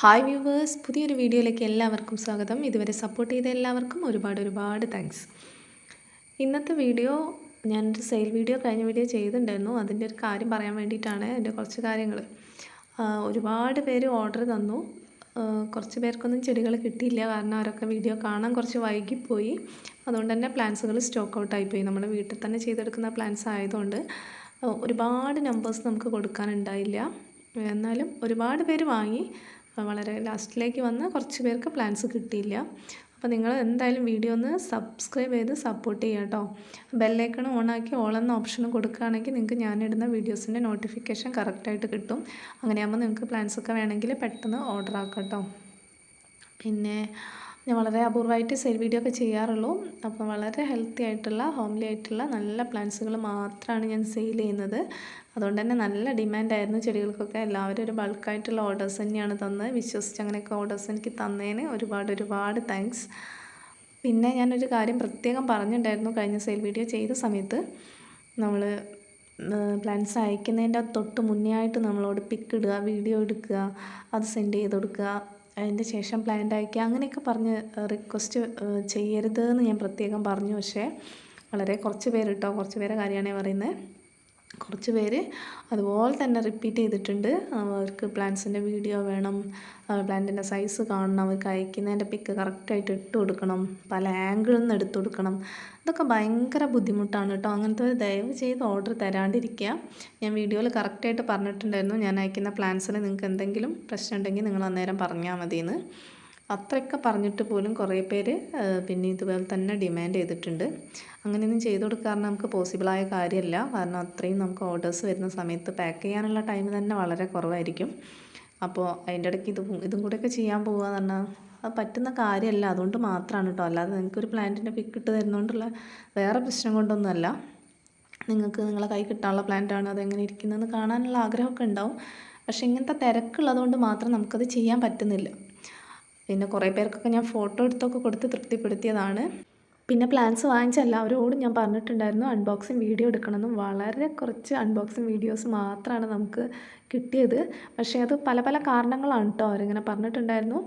Hi viewers പുതിയൊരു വീഡിയോയിലേക്ക് എല്ലാവർക്കും സ്വാഗതം. ഇതുവരെ സപ്പോർട്ട് ചെയ്ത എല്ലാവർക്കും ഒരുപാട് ഒരുപാട് താങ്ക്സ് ഇന്നത്തെ വീഡിയോ ഞാനൊരു സെയിൽ വീഡിയോ കഴിഞ്ഞ വീഡിയോ ചെയ്തിട്ടുണ്ടായിരുന്നു. അതിന്റെ ഒരു കാര്യം പറയാൻ വേണ്ടിയിട്ടാണ് എന്റെ കുറച്ച് കാര്യങ്ങൾ. ഒരുപാട് പേര് ഓർഡർ തന്നു. കുറച്ച് പേർക്കൊന്നും ചെടികൾ കിട്ടിയില്ല. കാരണം അവരൊക്കെ വീഡിയോ കാണാൻ കുറച്ച് വൈകിപ്പോയി. അതുകൊണ്ട് തന്നെ പ്ലാൻസുകൾ സ്റ്റോക്ക് ഔട്ട് ആയിപ്പോയി നമ്മുടെ വീട്ടിൽ തന്നെ ചെയ്തെടുക്കുന്ന പ്ലാൻസ് ആയതുകൊണ്ട് ഒരുപാട് നമ്പേഴ്സ് നമുക്ക് കൊടുക്കാനുണ്ടായില്ല എന്നാലും ഒരുപാട് പേര് വാങ്ങി. വളരെ ലാസ്റ്റിലേക്ക് വന്ന് കുറച്ച് പേർക്ക് പ്ലാൻസ് കിട്ടിയില്ല. അപ്പോൾ നിങ്ങൾ എന്തായാലും വീഡിയോ ഒന്ന് സബ്സ്ക്രൈബ് ചെയ്ത് സപ്പോർട്ട് ചെയ്യുക കേട്ടോ. ബെല്ലൈക്കൺ ഓണാക്കി ഓൾ എന്ന ഓപ്ഷൻ കൊടുക്കുകയാണെങ്കിൽ നിങ്ങൾക്ക് ഞാനിടുന്ന വീഡിയോസിന്റെ നോട്ടിഫിക്കേഷൻ കറക്റ്റായിട്ട് കിട്ടും. അങ്ങനെയാകുമ്പോൾ നിങ്ങൾക്ക് പ്ലാൻസ് ഒക്കെ വേണമെങ്കിൽ പെട്ടെന്ന് ഓർഡർ ആക്കാം കേട്ടോ. പിന്നെ ഞാൻ വളരെ അപൂർവമായിട്ട് സെയിൽ വീഡിയോ ഒക്കെ ചെയ്യാറുള്ളൂ. അപ്പോൾ വളരെ ഹെൽത്തി ആയിട്ടുള്ള ഹോംലി ആയിട്ടുള്ള നല്ല പ്ലാന്റ്സുകൾ മാത്രമാണ് ഞാൻ സെയിൽ ചെയ്യുന്നത്. അതുകൊണ്ട് തന്നെ നല്ല ഡിമാൻഡായിരുന്നു ചെടികൾക്കൊക്കെ. എല്ലാവരും ഒരു ബൾക്കായിട്ടുള്ള ഓർഡേഴ്സ് തന്നെയാണ് തന്നത്. വിശ്വസിച്ച് അങ്ങനെയൊക്കെ ഓർഡേഴ്സ് എനിക്ക് തന്നതിന് ഒരുപാട് ഒരുപാട് താങ്ക്സ് പിന്നെ ഞാനൊരു കാര്യം പ്രത്യേകം പറഞ്ഞിട്ടുണ്ടായിരുന്നു കഴിഞ്ഞ സെയിൽ വീഡിയോ ചെയ്ത സമയത്ത്. നമ്മൾ പ്ലാൻസ് അയക്കുന്നതിന്റെ തൊട്ട് മുന്നേ ആയിട്ട് നമ്മളോട് പിക്ക് ഇടുക വീഡിയോ എടുക്കുക അത് സെൻഡ് ചെയ്ത് കൊടുക്കുക. അതിന്റെ ശേഷം പ്ലാന്റ് അയക്കുക അങ്ങനെയൊക്കെ പറഞ്ഞ് റിക്വസ്റ്റ് ചെയ്യരുത് എന്ന് ഞാൻ പ്രത്യേകം പറഞ്ഞു. പക്ഷേ വളരെ കുറച്ച് പേര് കേട്ടോ കുറച്ച് പേരെ കാര്യമാണ് പറയുന്നത്. കുറച്ച് പേര് അതുപോലെ തന്നെ റിപ്പീറ്റ് ചെയ്തിട്ടുണ്ട്. അവർക്ക് പ്ലാന്റ്സിന്റെ വീഡിയോ വേണം. പ്ലാന്റിന്റെ സൈസ് കാണണം. അവർക്ക് അയക്കുന്നതിന്റെ പിക്ക് കറക്റ്റായിട്ട് ഇട്ട് കൊടുക്കണം. പല ആംഗിളിൽ നിന്ന് എടുത്തു കൊടുക്കണം. ഇതൊക്കെ ഭയങ്കര ബുദ്ധിമുട്ടാണ് കേട്ടോ. അങ്ങനത്തെ ദയവ് ചെയ്ത് ഓർഡർ തരാണ്ടിരിക്കുക. ഞാൻ വീഡിയോയിൽ കറക്റ്റായിട്ട് പറഞ്ഞിട്ടുണ്ടായിരുന്നു. ഞാൻ അയക്കുന്ന പ്ലാന്റ്സിന് നിങ്ങൾക്ക് എന്തെങ്കിലും പ്രശ്നം ഉണ്ടെങ്കിൽ നിങ്ങൾ അന്നേരം പറഞ്ഞാൽ മതിയെന്ന് അത്രയൊക്കെ പറഞ്ഞിട്ട് പോലും കുറേ പേര് പിന്നെ ഇതുപോലെ തന്നെ ഡിമാൻഡ് ചെയ്തിട്ടുണ്ട്. അങ്ങനെയൊന്നും ചെയ്ത് കൊടുക്കാൻ നമുക്ക് പോസിബിളായ കാര്യമല്ല. കാരണം അത്രയും നമുക്ക് ഓർഡേഴ്സ് വരുന്ന സമയത്ത് പാക്ക് ചെയ്യാനുള്ള ടൈം തന്നെ വളരെ കുറവായിരിക്കും. അപ്പോൾ അതിന്റെ ഇടയ്ക്ക് ഇത് ഇതും കൂടെയൊക്കെ ചെയ്യാൻ പോകുക എന്ന് പറഞ്ഞാൽ അത് പറ്റുന്ന കാര്യമല്ല. അതുകൊണ്ട് മാത്രമാണ് കേട്ടോ. അല്ലാതെ നിങ്ങൾക്ക് ഒരു പ്ലാന്റിന്റെ പിക്ക് ഇട്ട് തരുന്നതുകൊണ്ടുള്ള വേറെ പ്രശ്നം കൊണ്ടൊന്നുമല്ല. നിങ്ങൾക്ക് നിങ്ങളെ കൈ കിട്ടാനുള്ള പ്ലാന്റാണ് അതെങ്ങനെ ഇരിക്കുന്നതെന്ന് കാണാനുള്ള ആഗ്രഹമൊക്കെ ഉണ്ടാവും. പക്ഷേ ഇങ്ങനത്തെ തിരക്കുള്ളതുകൊണ്ട് മാത്രം നമുക്കത് ചെയ്യാൻ പറ്റുന്നില്ല. പിന്നെ കുറേ പേർക്കൊക്കെ ഞാൻ ഫോട്ടോ എടുത്തൊക്കെ കൊടുത്ത് തൃപ്തിപ്പെടുത്തിയതാണ്. പിന്നെ പ്ലാൻസ് വാങ്ങിച്ച എല്ലാവരോടും ഞാൻ പറഞ്ഞിട്ടുണ്ടായിരുന്നു അൺബോക്സിങ് വീഡിയോ എടുക്കണമെന്നും. വളരെ കുറച്ച് അൺബോക്സിങ് വീഡിയോസ് മാത്രമാണ് നമുക്ക് കിട്ടിയത്. പക്ഷേ അത് പല പല കാരണങ്ങളാണ് കേട്ടോ അവരിങ്ങനെ പറഞ്ഞിട്ടുണ്ടായിരുന്നു.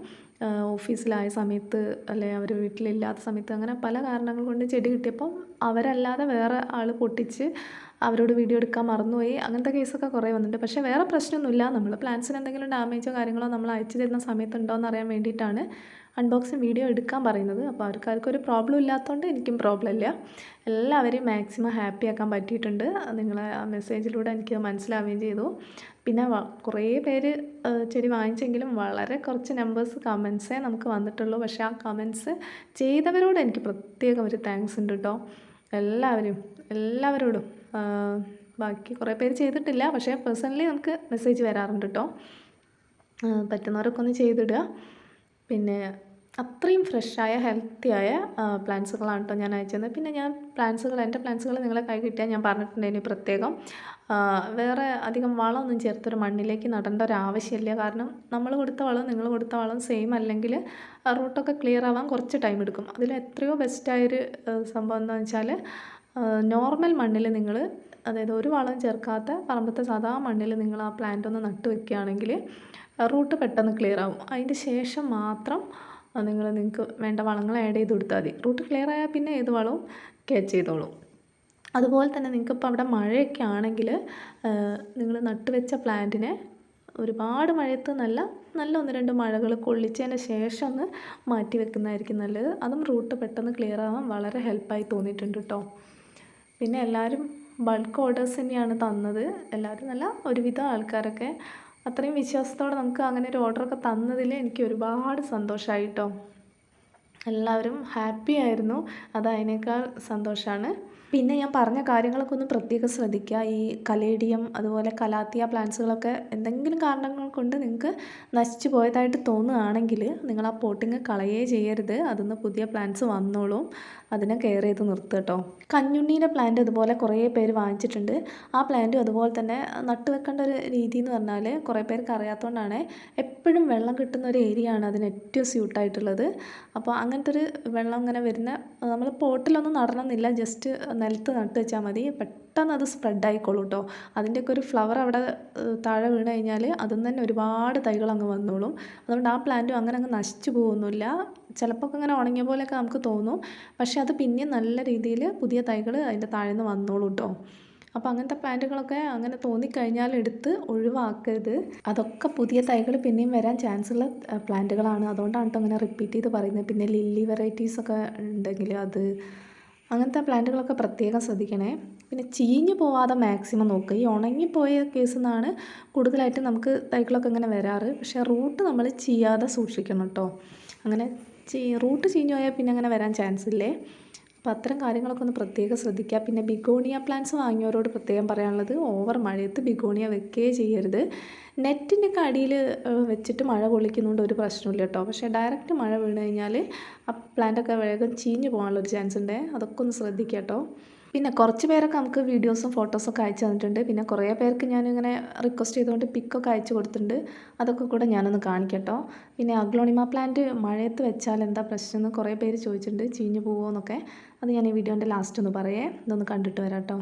ഓഫീസിലായ സമയത്ത് അല്ലെ അവർ വീട്ടിലില്ലാത്ത സമയത്ത് അങ്ങനെ പല കാരണങ്ങൾ കൊണ്ട് ചെടി കിട്ടിയപ്പം അവരല്ലാതെ വേറെ ആൾ പൊട്ടിച്ച് അവരോട് വീഡിയോ എടുക്കാൻ മറന്നുപോയി. അങ്ങനത്തെ കേസൊക്കെ കുറേ വന്നിട്ടുണ്ട്. പക്ഷേ വേറെ പ്രശ്നമൊന്നുമില്ല. നമ്മൾ പ്ലാന്റ്സിന് എന്തെങ്കിലും ഡാമേജോ കാര്യങ്ങളോ നമ്മൾ അയച്ചു തരുന്ന സമയത്ത് എന്ന് അറിയാൻ വേണ്ടിയിട്ടാണ്. അൺബോക്സിങ് വീഡിയോ എടുക്കാൻ പറയുന്നത്. അപ്പോൾ അവർക്ക് ആർക്കും ഒരു പ്രോബ്ലം ഇല്ലാത്തതുകൊണ്ട് എനിക്കും പ്രോബ്ലം ഇല്ല. എല്ലാവരെയും മാക്സിമം ഹാപ്പി ആക്കാൻ പറ്റിയിട്ടുണ്ട്. നിങ്ങളെ മെസ്സേജിലൂടെ എനിക്ക് മനസ്സിലാവുകയും ചെയ്തു. പിന്നെ കുറേ പേര് ചെടി വാങ്ങിച്ചെങ്കിലും വളരെ കുറച്ച് നമ്പേഴ്സ് കമൻസേ നമുക്ക് വന്നിട്ടുള്ളൂ. പക്ഷേ ആ കമൻസ് ചെയ്തവരോട് എനിക്ക് പ്രത്യേകം ഒരു താങ്ക്സ് ഉണ്ട് കേട്ടോ എല്ലാവരും എല്ലാവരോടും ബാക്കി കുറേ പേര് ചെയ്തിട്ടില്ല. പക്ഷേ പേഴ്സണലി നമുക്ക് മെസ്സേജ് വരാറുണ്ട് കേട്ടോ പറ്റുന്നവരൊക്കെ ഒന്ന് ചെയ്തിടുക. പിന്നെ അത്രയും ഫ്രഷായ ഹെൽത്തിയായ പ്ലാന്റ്സുകളാണ് കേട്ടോ ഞാൻ അയച്ചത്. പിന്നെ ഞാൻ പ്ലാന്റ്സുകൾ എന്റെ പ്ലാന്റ്സുകൾ നിങ്ങളെ കൈ കിട്ടിയാൽ ഞാൻ പറഞ്ഞിട്ടുണ്ടായിരുന്നു പ്രത്യേകം. വേറെ അധികം വളമൊന്നും ചേർത്തൊരു മണ്ണിലേക്ക് നടേണ്ട ഒരു ആവശ്യമില്ല. കാരണം നമ്മൾ കൊടുത്ത വളം നിങ്ങൾ കൊടുത്ത വളം സെയിം അല്ലെങ്കിൽ റൂട്ടൊക്കെ ക്ലിയർ ആവാൻ കുറച്ച് ടൈം എടുക്കും. അതിൽ എത്രയോ ബെസ്റ്റായൊരു സംഭവം എന്താണെന്ന് വെച്ചാൽ നോർമൽ മണ്ണിൽ നിങ്ങൾ അതായത് ഒരു വളം ചേർക്കാത്ത പറമ്പത്തെ സാധാ മണ്ണിൽ നിങ്ങൾ ആ പ്ലാന്റ് ഒന്ന് നട്ടു വെക്കുകയാണെങ്കിൽ റൂട്ട് പെട്ടെന്ന് ക്ലിയർ ആവും. അതിന്റെ ശേഷം മാത്രം നിങ്ങൾ നിങ്ങൾക്ക് വേണ്ട വളങ്ങൾ ആഡ് ചെയ്ത് കൊടുത്താൽ മതി. റൂട്ട് ക്ലിയർ ആയാൽ പിന്നെ ഏത് വളവും ക്യാച്ച് ചെയ്തോളും. അതുപോലെ തന്നെ നിങ്ങൾക്കിപ്പോൾ അവിടെ മഴയൊക്കെ ആണെങ്കിൽ നിങ്ങൾ നട്ടുവെച്ച പ്ലാന്റിനെ ഒരുപാട് മഴയത്ത് നല്ല നല്ല ഒന്ന് രണ്ട് മഴകൾ കൊള്ളിച്ചതിന് ശേഷം ഒന്ന് മാറ്റി വെക്കുന്നതായിരിക്കും നല്ലത്. അതും റൂട്ട് പെട്ടെന്ന് ക്ലിയർ ആവാൻ വളരെ ഹെൽപ്പായി തോന്നിയിട്ടുണ്ട് കേട്ടോ പിന്നെ എല്ലാവരും ബൾക്ക് ഓർഡേഴ്സ് തന്നെയാണ് തന്നത്. എല്ലാവരും നല്ല ഒരുവിധം ആൾക്കാരൊക്കെ അത്രയും വിശ്വാസത്തോടെ നമുക്ക് അങ്ങനെ ഒരു ഓർഡറൊക്കെ തന്നതിൽ എനിക്ക് ഒരുപാട് സന്തോഷമായി കേട്ടോ എല്ലാവരും ഹാപ്പി ആയിരുന്നു. അത് അതിനേക്കാൾ സന്തോഷമാണ് പിന്നെ ഞാൻ പറഞ്ഞ കാര്യങ്ങളൊക്കെ ഒന്ന് പ്രത്യേകം ശ്രദ്ധിക്കുക. ഈ കലേഡിയം അതുപോലെ കലാത്തിയ പ്ലാന്റ്സുകളൊക്കെ എന്തെങ്കിലും കാരണങ്ങൾ കൊണ്ട് നിങ്ങൾക്ക് നശിച്ചു പോയതായിട്ട് തോന്നുകയാണെങ്കിൽ നിങ്ങൾ ആ പോട്ടിങ് കളയേ ചെയ്യരുത്. അതിന്ന് പുതിയ പ്ലാന്റ്സ് വന്നോളും. അതിനെ കെയർ ചെയ്ത് നിർത്തുക കേട്ടോ. കഞ്ഞുണ്ണീന്റെ പ്ലാന്റ് അതുപോലെ കുറേ പേര് വാങ്ങിച്ചിട്ടുണ്ട്. ആ പ്ലാന്റും അതുപോലെ തന്നെ നട്ടു വെക്കേണ്ട ഒരു രീതി എന്ന് പറഞ്ഞാൽ കുറേ പേർക്ക് അറിയാത്തതുകൊണ്ടാണ് എപ്പോഴും വെള്ളം കിട്ടുന്ന ഒരു ഏരിയ ആണ് അതിന് ഏറ്റവും സ്യൂട്ടായിട്ടുള്ളത് അപ്പോൾ അങ്ങനത്തെ ഒരു വെള്ളം ഇങ്ങനെ വരുന്ന നമ്മൾ പോട്ടിലൊന്നും നടണമെന്നില്ല. ജസ്റ്റ് നിലത്ത് നട്ട് വെച്ചാൽ മതി. പെട്ടെന്ന് അത് സ്പ്രെഡ് ആയിക്കോളൂ കേട്ടോ അതിന്റെയൊക്കെ ഒരു ഫ്ലവർ അവിടെ താഴെ വീണ് കഴിഞ്ഞാൽ അതിൽ തന്നെ ഒരുപാട് തൈകൾ അങ്ങ് വന്നോളും. അതുകൊണ്ട് ആ പ്ലാന്റും അങ്ങനെ അങ്ങ് നശിച്ചു പോകുന്നില്ല. ചിലപ്പോൾ ഇങ്ങനെ ഉണങ്ങിയ പോലെയൊക്കെ നമുക്ക് തോന്നും. പക്ഷേ അത് പിന്നെയും നല്ല രീതിയിൽ പുതിയ തൈകൾ അതിന്റെ താഴെ നിന്ന് വന്നോളൂ കേട്ടോ അപ്പോൾ അങ്ങനത്തെ പ്ലാന്റുകളൊക്കെ അങ്ങനെ തോന്നിക്കഴിഞ്ഞാൽ എടുത്ത് ഒഴിവാക്കരുത്. അതൊക്കെ പുതിയ തൈകൾ പിന്നെയും വരാൻ ചാൻസ് ഉള്ള പ്ലാന്റുകളാണ് അതുകൊണ്ടാണ് കേട്ടോ അങ്ങനെ റിപ്പീറ്റ് ചെയ്ത് പറയുന്നത്. പിന്നെ ലില്ലി വെറൈറ്റീസ് ഒക്കെ ഉണ്ടെങ്കിൽ അത് അങ്ങനത്തെ പ്ലാന്റുകളൊക്കെ പ്രത്യേകം ശ്രദ്ധിക്കണേ. പിന്നെ ചീഞ്ഞു പോവാതെ മാക്സിമം നോക്കുക ഈ ഉണങ്ങിപ്പോയ കേസിൽ നിന്നാണ് കൂടുതലായിട്ട് നമുക്ക് തൈകളൊക്കെ ഇങ്ങനെ വരാറ്. പക്ഷേ റൂട്ട് നമ്മൾ ചെയ്യാതെ സൂക്ഷിക്കണം കേട്ടോ. അങ്ങനെ ചീ റൂട്ട് ചീഞ്ഞു പോയാൽ പിന്നെ അങ്ങനെ വരാൻ ചാൻസ് ഇല്ലേ? അപ്പോൾ അത്തരം കാര്യങ്ങളൊക്കെ ഒന്ന് പ്രത്യേകം ശ്രദ്ധിക്കുക. പിന്നെ ബിഗോണിയ പ്ലാന്റ്സ് വാങ്ങിയവരോട് പ്രത്യേകം പറയാനുള്ളത് ഓവർ മഴയത്ത് ബിഗോണിയ വെക്കുകയേ ചെയ്യരുത്. നെറ്റിന്റെ ഒക്കെ അടിയിൽ വെച്ചിട്ട് മഴ കൊള്ളിക്കുന്നതുകൊണ്ട് ഒരു പ്രശ്നമില്ല കേട്ടോ. പക്ഷേ ഡയറക്റ്റ് മഴ വീണ് കഴിഞ്ഞാൽ ആ പ്ലാന്റൊക്കെ വേഗം ചീഞ്ഞു പോകാനുള്ളൊരു ചാൻസ് ഉണ്ട് അതൊക്കെ ഒന്ന് ശ്രദ്ധിക്കുക കേട്ടോ. പിന്നെ കുറച്ച് പേരൊക്കെ നമുക്ക് വീഡിയോസും ഫോട്ടോസൊക്കെ അയച്ചു തന്നിട്ടുണ്ട്. പിന്നെ കുറേ പേർക്ക് ഞാനിങ്ങനെ റിക്വസ്റ്റ് ചെയ്തുകൊണ്ട് പിക്കൊക്കെ അയച്ചു കൊടുത്തിട്ടുണ്ട്. അതൊക്കെ കൂടെ ഞാനൊന്ന് കാണിക്കട്ടോ. പിന്നെ അഗ്ലോണിമ പ്ലാന്റ് മഴയത്ത് വെച്ചാൽ എന്താ പ്രശ്നം എന്ന് കുറേ പേര് ചോദിച്ചിട്ടുണ്ട്. ചീഞ്ഞു പോകുമോ എന്നൊക്കെ. അത് ഞാൻ ഈ വീഡിയോന്റെ ലാസ്റ്റ് ഒന്ന് പറയേ. ഇതൊന്ന് കണ്ടിട്ട് വരാം കേട്ടോ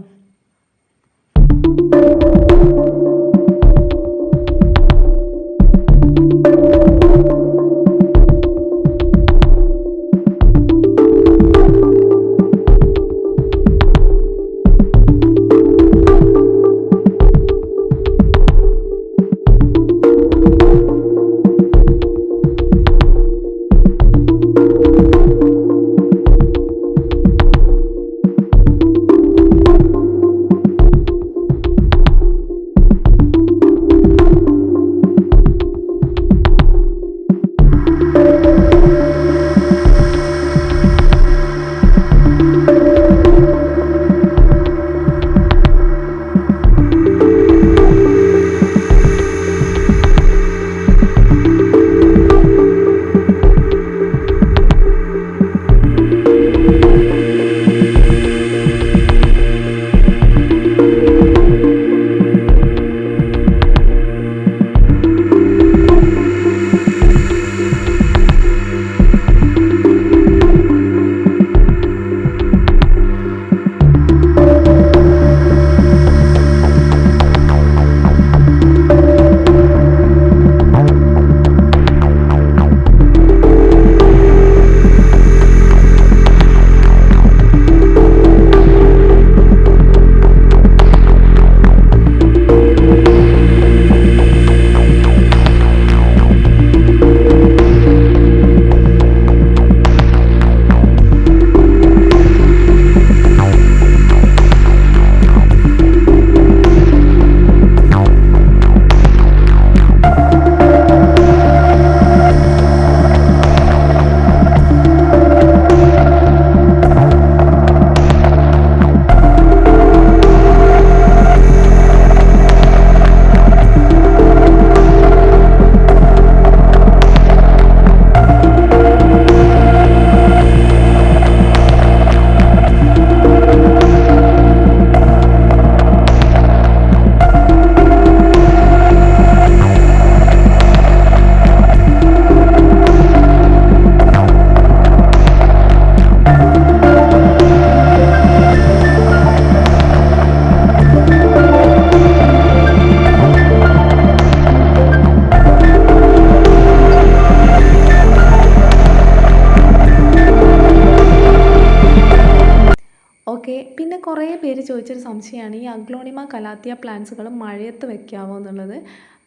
ചോദിച്ചൊരു സംശയമാണ് ഈ അഗ്ലോണിമ കലാത്തിയ പ്ലാന്റ്സുകൾ മഴയത്ത് വെക്കാമോ എന്നുള്ളത്?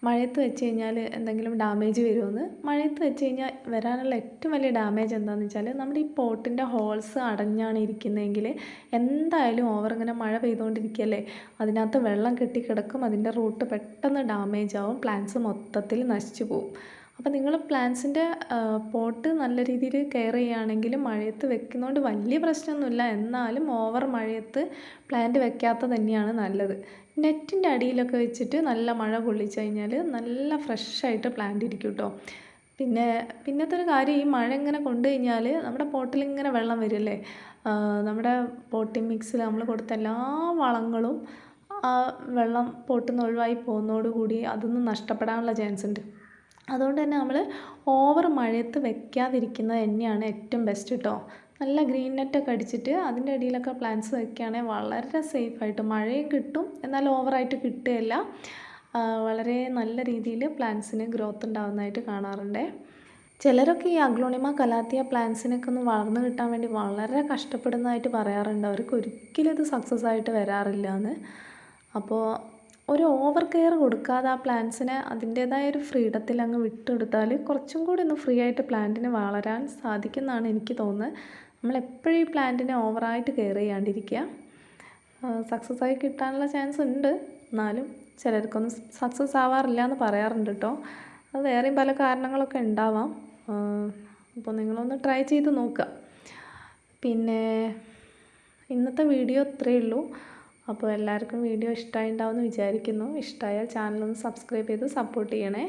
മഴയത്ത് വെച്ച് കഴിഞ്ഞാൽ എന്തെങ്കിലും ഡാമേജ് വരുമെന്ന്? മഴയത്ത് വെച്ച് കഴിഞ്ഞാൽ വരാനുള്ള ഏറ്റവും വലിയ ഡാമേജ് എന്താണെന്ന് വെച്ചാൽ നമ്മുടെ ഈ പോട്ടിന്റെ ഹോൾസ് അടഞ്ഞാണ് ഇരിക്കുന്നതെങ്കിൽ എന്തായാലും ഓവർ ഇങ്ങനെ മഴ പെയ്തുകൊണ്ടിരിക്കുകയല്ലേ? അതിനകത്ത് വെള്ളം കെട്ടിക്കിടക്കും അതിന്റെ റൂട്ട് പെട്ടെന്ന് ഡാമേജ് ആവും പ്ലാന്റ്സ് മൊത്തത്തിൽ നശിച്ചു പോകും അപ്പോൾ നിങ്ങൾ പ്ലാന്റ്സിന്റെ പോട്ട് നല്ല രീതിയിൽ കെയർ ചെയ്യുകയാണെങ്കിൽ മഴയത്ത് വെക്കുന്നതുകൊണ്ട് വലിയ പ്രശ്നമൊന്നുമില്ല. എന്നാലും ഓവർ മഴയത്ത് പ്ലാന്റ് വെക്കാത്ത തന്നെയാണ് നല്ലത്. നെറ്റിന്റെ അടിയിലൊക്കെ വെച്ചിട്ട് നല്ല മഴ കൊള്ളിച്ച് കഴിഞ്ഞാൽ നല്ല ഫ്രഷായിട്ട് പ്ലാന്റ് ഇരിക്കും കേട്ടോ പിന്നെ പിന്നത്തെ ഒരു കാര്യം ഈ മഴ ഇങ്ങനെ കൊണ്ടു കഴിഞ്ഞാൽ നമ്മുടെ പോട്ടിൽ ഇങ്ങനെ വെള്ളം വരുമല്ലേ ആ, നമ്മുടെ പോട്ടിംഗ് മിക്സിൽ നമ്മൾ കൊടുത്ത എല്ലാ വളങ്ങളും ആ വെള്ളം പോട്ടിൽ നിന്ന് ഒഴിവായി പോകുന്നതോടുകൂടി അതൊന്നും നഷ്ടപ്പെടാനുള്ള ചാൻസ് ഉണ്ട് അതുകൊണ്ട് തന്നെ നമ്മൾ ഓവർ മഴയത്ത് വെക്കാതിരിക്കുന്നത് തന്നെയാണ് ഏറ്റവും ബെസ്റ്റ് കേട്ടോ നല്ല ഗ്രീൻ നെറ്റൊക്കെ അടിച്ചിട്ട് അതിന്റെ അടിയിലൊക്കെ പ്ലാന്റ്സ് വയ്ക്കുകയാണെങ്കിൽ വളരെ സേഫായിട്ട് മഴയും കിട്ടും എന്നാൽ ഓവറായിട്ട് കിട്ടുകയില്ല. വളരെ നല്ല രീതിയിൽ പ്ലാന്റ്സിന് ഗ്രോത്ത് ഉണ്ടാകുന്നതായിട്ട് കാണാറുണ്ട്. ചിലരൊക്കെ ഈ അഗ്ലോണിമ കലാത്തിയ പ്ലാന്റ്സിനൊക്കെ ഒന്ന് വളർന്നു കിട്ടാൻ വേണ്ടി വളരെ കഷ്ടപ്പെടുന്നതായിട്ട് പറയാറുണ്ട്. അവർക്ക് ഒരിക്കലും ഇത് സക്സസ് ആയിട്ട് വരാറില്ല എന്ന്. അപ്പോൾ ഒരു ഓവർ കെയർ കൊടുക്കാതെ ആ പ്ലാന്റ്സിനെ അതിന്റേതായ ഒരു ഫ്രീഡത്തിൽ അങ്ങ് വിട്ടെടുത്താൽ കുറച്ചും കൂടി ഒന്ന് ഫ്രീ ആയിട്ട് പ്ലാന്റിന് വളരാൻ സാധിക്കുന്നതാണ് എനിക്ക് തോന്നുന്നത്. നമ്മളെപ്പോഴും ഈ പ്ലാന്റിനെ ഓവറായിട്ട് കെയർ ചെയ്യാണ്ടിരിക്കുക. സക്സസ് ആയി കിട്ടാനുള്ള ചാൻസ് ഉണ്ട്. എന്നാലും ചിലർക്കൊന്നും സക്സസ് ആവാറില്ല എന്ന് പറയാറുണ്ട് കേട്ടോ. അത് വേറെയും പല കാരണങ്ങളൊക്കെ ഉണ്ടാവാം. അപ്പോൾ നിങ്ങളൊന്ന് ട്രൈ ചെയ്ത് നോക്കുക. പിന്നെ ഇന്നത്തെ വീഡിയോ ഇത്രയേ ഉള്ളൂ. അപ്പോൾ എല്ലാവർക്കും വീഡിയോ ഇഷ്ടമായി ഉണ്ടാവുമെന്ന് വിചാരിക്കുന്നു. ഇഷ്ടമായാൽ ചാനലൊന്ന് സബ്സ്ക്രൈബ് ചെയ്ത് സപ്പോർട്ട് ചെയ്യണേ.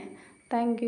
താങ്ക്